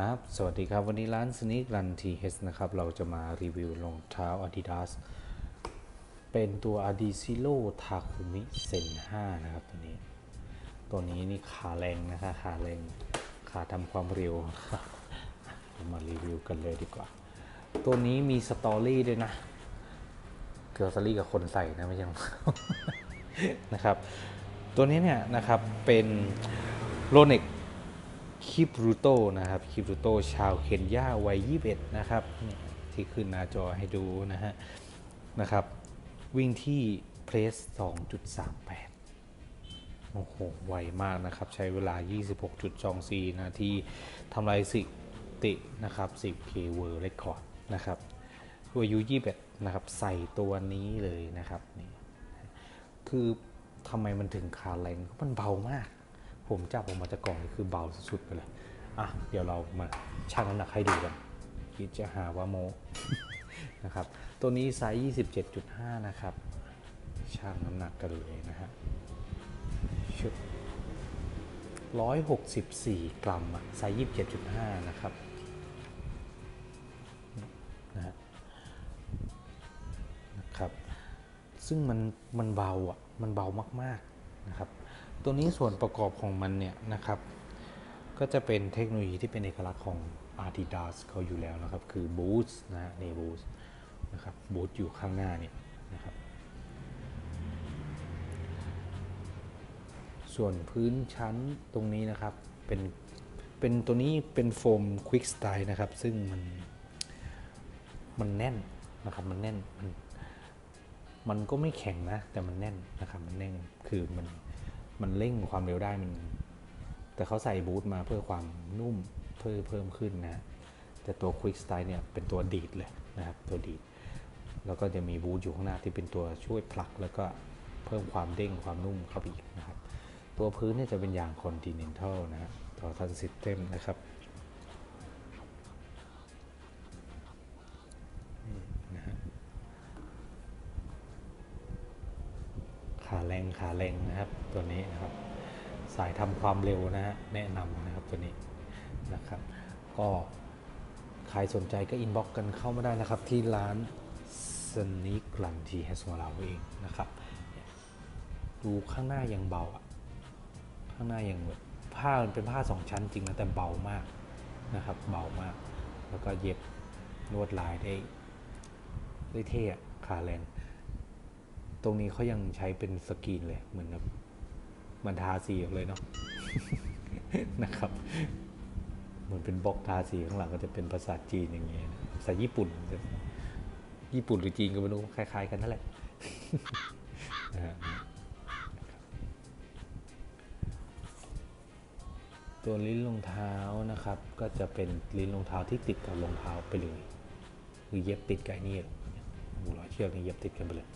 ครับ สวัสดีครับ วันนี้ร้านสนิกรันทีเฮสนะครับ เราจะมารีวิวรองเท้า Adidas เป็นตัว Adi Zero Takumi Sen 5 นะครับ ตัวนี้ ตัวนี้นี่ขาแรงนะคะขาแรง ขาทำความเร็วมารีวิวกันเลยดีกว่า ตัวนี้มีสตอรี่ด้วยนะ เกี่ยวสตอรี่กับคนใส่นะไม่ใช่รอนะครับ ตัวนี้เนี่ยนะครับเป็นโรเน็ก คิปรูโตนะครับคิปรูโตชาวเคนยาวัย 21 นะครับ ที่ขึ้นหน้าจอให้ดูนะฮะนะครับ วิ่งที่เพลส 2.38 โอ้โห ไวมากนะครับ ใช้เวลา 26.24 นาทีทำลายสิตินะครับ 10K World Record นะครับอายุ21 นะครับ ใส่ตัวนี้เลยนะครับนี่คือทำไมมันถึงขาแรงมันเบามาก ผมจับออกมาจากกล่องนี่คือเบาสุดๆไปเลยอะเดี๋ยวเรามาชั่งน้ำหนักให้ดูกันคิดจะหาว่าโมนะครับตัวนี้ไซส์ 27.5 นะครับชั่งน้ำหนักกันเลยนะฮะชุด164 กรัมอะไซส์27.5 นะครับนะฮะนะครับ ซึ่งมันมันเบาอะ มันเบามากๆนะครับ ตัวนี้ส่วนประกอบของมันเนี่ยนะครับ ก็จะเป็นเทคโนโลยีที่เป็นเอกลักษณ์ของ Adidas เขาอยู่แล้วนะครับ คือ Boost นะฮะนี่ Boost นะครับ Boost อยู่ข้างหน้าเนี่ยนะครับ ส่วนพื้นชั้นตรงนี้นะครับ เป็น เป็นตัวนี้เป็นโฟม Quick Style นะครับ ซึ่งมัน มันแน่นนะครับ มันแน่น มันมันก็ไม่แข็งนะ แต่มันแน่นนะครับ มันแน่น คือมัน มันเร่งความเร็วได้มัน แต่เขาใส่บูทมาเพื่อความนุ่มเพิ่มเพิ่มขึ้นนะ แต่ตัว Quick Style เนี่ยเป็นตัวดีดเลยนะครับ ตัวดีด แล้วก็จะมีบูทอยู่ข้างหน้าที่เป็นตัวช่วยผลัก แล้วก็เพิ่มความเด้งความนุ่มเข้าไปอีกนะครับ ตัวพื้นเนี่ยจะเป็นยางคอนติเนนทัลนะฮะต่อทันซิสเต็มนะครับ ขาแรงขาแรงนะครับตัวนี้นะครับ สายทำความเร็วนะฮะแนะนำนะครับตัวนี้นะครับ ก็ใครสนใจก็อินบ็อกกันเข้ามาได้นะครับ ที่ร้านสนิกลันทีเฮสของเราเองนะครับ ดูข้างหน้ายังเบาอะข้างหน้ายังแบบผ้ามันเป็นผ้าสองชั้นจริงนะแต่เบามากนะครับ เบามาก แล้วก็เย็บลวดลายได้ได้เท่ขาแรง ตรงนี้เขายังใช้เป็นสกรีนเลยเหมือนแบบมันทาสีออกเลยเนาะนะครับเหมือนเป็นบล็อกทาสีข้างหลังก็จะเป็นภาษาจีนอย่างเงี้ยภาษาญี่ปุ่น ญี่ปุ่นหรือจีนก็ไม่รู้คล้าย ๆ กันนั่นแหละตัวลิ้นรองเท้านะครับ ก็จะเป็นลิ้นรองเท้าที่ติดกับรองเท้าไปเลย คือเย็บติดกับนี่หูรอยเชือกนี่เย็บติดกันไปเลย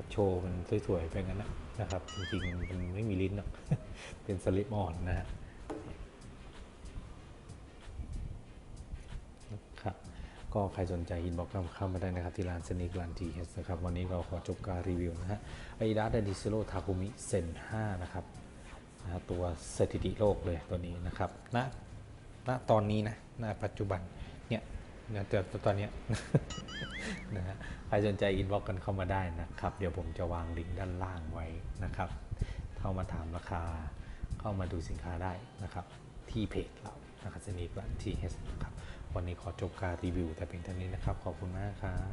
ก็โชว์มันสวยๆไปงั้นนะครับ จริงๆมันไม่มีลิ้นหรอกเป็นสลิปอ่อนนะฮะครับก็ใครสนใจอินบ็อกซ์เข้ามาได้นะครับ ที่ร้านสนิกร้านทีเสนะครับ วันนี้เราขอจบการรีวิวนะฮะไอดาดดิซิโลทาคุมิเซน5นะครับตัวสถิติโลกเลยตัวนี้นะครับณณตอนนี้นะณปัจจุบันเนี่ย นี่ยแต่ตอนนี้นะฮะใครสนใจอินบ็อกกันเข้ามาได้นะครับ เดี๋ยวผมจะวางลิงก์ด้านล่างไว้นะครับ เข้ามาถามราคา เข้ามาดูสินค้าได้นะครับ ที่เพจเรานะครับสนิทวันทีเฮสนะครับ วันนี้ขอจบการรีวิวแต่เพียงเท่านี้นะครับ ขอบคุณมากครับ